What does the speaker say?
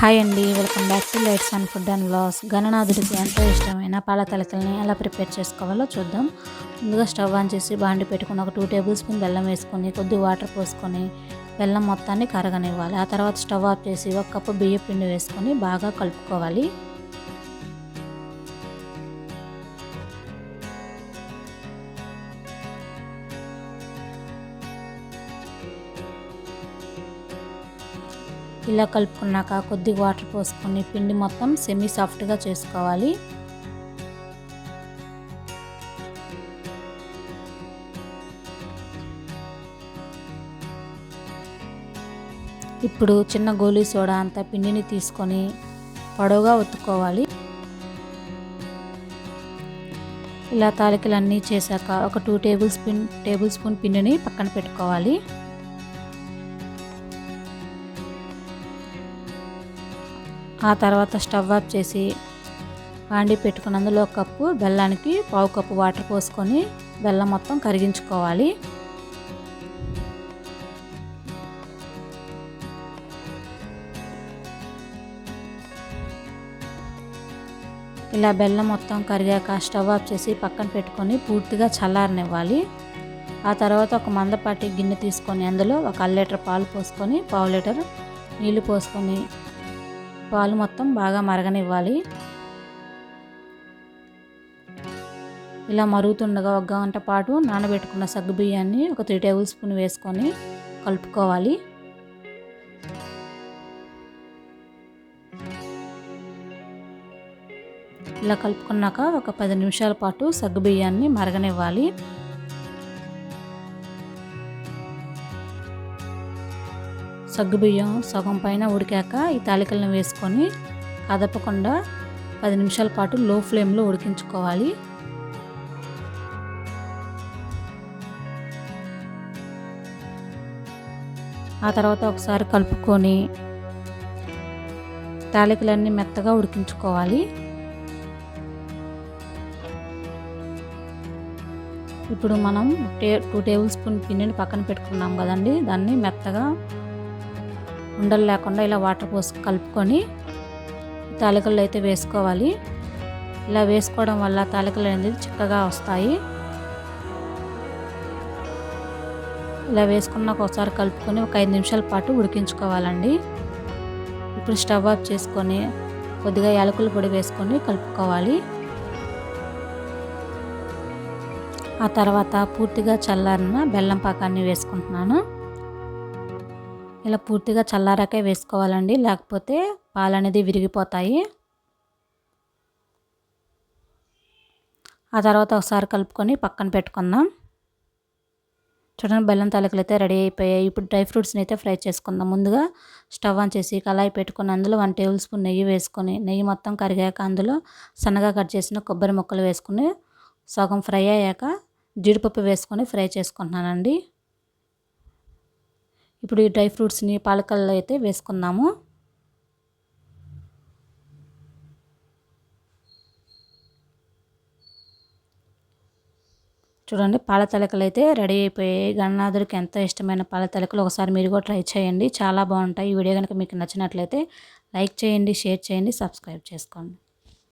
Hi అండి welcome back to lights and food and blogs గణనాథుడికి ఎంతో ఇష్టమైన పాల తలకల్ని ఎలా ప్రిపేర్ చేసుకోవాలో చూద్దాం. ముందుగా స్టవ్ ఆన్ చేసి బాండి పెట్టుకుని ఒక టూ టేబుల్ స్పూన్ బెల్లం వేసుకొని కొద్ది వాటర్ పోసుకొని బెల్లం మొత్తాన్ని కరగనివ్వాలి. ఆ తర్వాత స్టవ్ ఆఫ్ చేసి ఒక కప్పు బియ్య పిండి వేసుకొని బాగా కలుపుకోవాలి. ఇలా కలుపుకున్నాక కొద్దిగా వాటర్ పోసుకొని పిండి మొత్తం సెమీ సాఫ్ట్గా చేసుకోవాలి. ఇప్పుడు చిన్న గోలీ సోడా అంత పిండిని తీసుకొని పొడవుగా ఒత్తుకోవాలి. ఇలా తాలికలన్నీ చేశాక ఒక two tablespoon tablespoon పిండిని పక్కన పెట్టుకోవాలి. ఆ తర్వాత స్టవ్ ఆఫ్ చేసి వాండి పెట్టుకుని అందులో ఒక కప్పు బెల్లానికి పావు కప్పు వాటర్ పోసుకొని బెల్లం మొత్తం కరిగించుకోవాలి. ఇలా బెల్లం మొత్తం కరిగాక స్టవ్ ఆఫ్ చేసి పక్కన పెట్టుకొని పూర్తిగా చల్లారనివ్వాలి. ఆ తర్వాత ఒక మందపాటి గిన్నె తీసుకొని అందులో ఒక అర లీటర్ పాలు పోసుకొని పావు లీటర్ నీళ్ళు పోసుకొని పాలు మొత్తం బాగా మరగనివ్వాలి. ఇలా మరుగుతుండగా ఒక గంట పాటు నానబెట్టుకున్న సగ్గు బియ్యాన్ని ఒక త్రీ టేబుల్ స్పూన్ వేసుకొని కలుపుకోవాలి. ఇలా కలుపుకున్నాక ఒక పది నిమిషాల పాటు సగ్గు బియ్యాన్ని మరగనివ్వాలి. సగ్గుబియ్యం సగం పైన ఉడికాక ఈ తాలికలను వేసుకొని కదపకుండా పది నిమిషాల పాటు లో ఫ్లేమ్లో ఉడికించుకోవాలి. ఆ తర్వాత ఒకసారి కలుపుకొని తాలికలన్నీ మెత్తగా ఉడికించుకోవాలి. ఇప్పుడు మనం టే టూ టేబుల్ స్పూన్ పిండిని పక్కన పెట్టుకున్నాం కదండి దాన్ని మెత్తగా ఉండలు లేకుండా ఇలా వాటర్ పోసి కలుపుకొని తాలికలు అయితే వేసుకోవాలి. ఇలా వేసుకోవడం వల్ల తాలికలు అనేది చిక్కగా వస్తాయి. ఇలా వేసుకున్నాక ఒకసారి కలుపుకొని ఒక ఐదు నిమిషాల పాటు ఉడికించుకోవాలండి. ఇప్పుడు స్టవ్ ఆఫ్ చేసుకొని కొద్దిగా యాలకుల పొడి వేసుకొని కలుపుకోవాలి. ఆ తర్వాత పూర్తిగా చల్లారిన బెల్లం పాకాన్ని వేసుకుంటున్నాను. ఇలా పూర్తిగా చల్లారాకే వేసుకోవాలండి. లేకపోతే పాలు అనేది విరిగిపోతాయి. ఆ తర్వాత ఒకసారి కలుపుకొని పక్కన పెట్టుకుందాం. చూడండి బెల్లం తాలికలు అయితే రెడీ అయిపోయాయి. ఇప్పుడు డ్రై ఫ్రూట్స్ని అయితే ఫ్రై చేసుకుందాం. ముందుగా స్టవ్ ఆన్ చేసి కళాయి పెట్టుకుని అందులో వన్ టేబుల్ స్పూన్ నెయ్యి వేసుకొని నెయ్యి మొత్తం కరిగాక అందులో సన్నగా కట్ చేసిన కొబ్బరి ముక్కలు వేసుకుని సగం ఫ్రై అయ్యాక జీడిపప్పు వేసుకొని ఫ్రై చేసుకుంటున్నానండి. ఇప్పుడు ఈ డ్రై ఫ్రూట్స్ని పాలకల్లో అయితే వేసుకుందాము. చూడండి పాల తలకలు అయితే రెడీ అయిపోయాయి. గణనాథుడికి ఎంతో ఇష్టమైన పాల తలకలు ఒకసారి మీరు కూడా ట్రై చేయండి. చాలా బాగుంటాయి. ఈ వీడియో కనుక మీకు నచ్చినట్లయితే లైక్ చేయండి షేర్ చేయండి సబ్స్క్రైబ్ చేసుకోండి.